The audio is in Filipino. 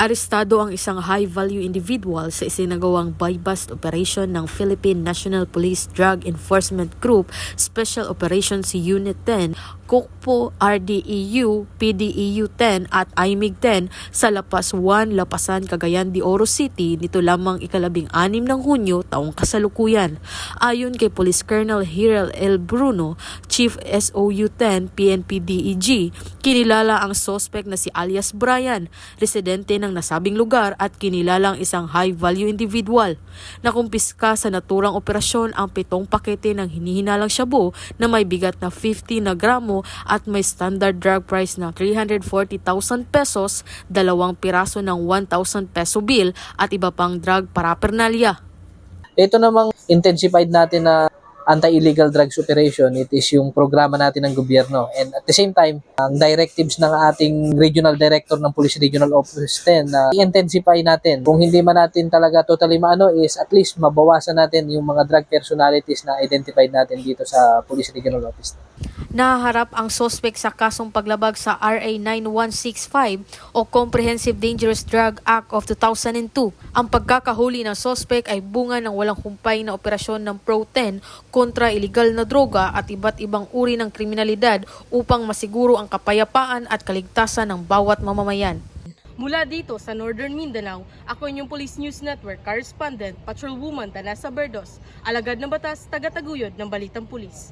Arestado ang isang high-value individual sa isinagawang buy-bust operation ng Philippine National Police Drug Enforcement Group Special Operations Unit 10, Kukpo RDEU, PDEU 10 at IMIG 10 sa Lapas 1, Lapasan, Cagayan de Oro City nito lamang ikalabing anim ng Hunyo taong kasalukuyan. Ayon kay Police Colonel Hirel L. Bruno, Chief SOU 10 PNP-DEG, E kinilala ang sospek na si alias Brian, residente ng nasabing lugar at kinilalang isang high-value individual. Nakumpiska sa naturang operasyon ang pitong pakete ng hinihinalang shabu na may bigat na 50 na gramo at may standard drug price na 340,000 pesos, dalawang piraso ng 1,000 peso bill at iba pang drug paraphernalia. Ito namang intensified natin na anti-illegal drugs operation, it is yung programa natin ng gobyerno. And at the same time, ang directives ng ating regional director ng Police Regional Office 10 na i-intensify natin. Kung hindi man natin talaga totally maano is at least mabawasan natin yung mga drug personalities na identified natin dito sa Police Regional Office. Naharap ang sospek sa kasong paglabag sa RA 9165 o Comprehensive Dangerous Drug Act of 2002. Ang pagkakahuli ng sospek ay bunga ng walang humpay na operasyon ng Pro-10 kontra iligal na droga at iba't ibang uri ng kriminalidad upang masiguro ang kapayapaan at kaligtasan ng bawat mamamayan. Mula dito sa Northern Mindanao, ako inyong Police News Network Correspondent, Patrolwoman Tanasa Berdos, alagad ng batas, taga-taguyod ng Balitang Pulis.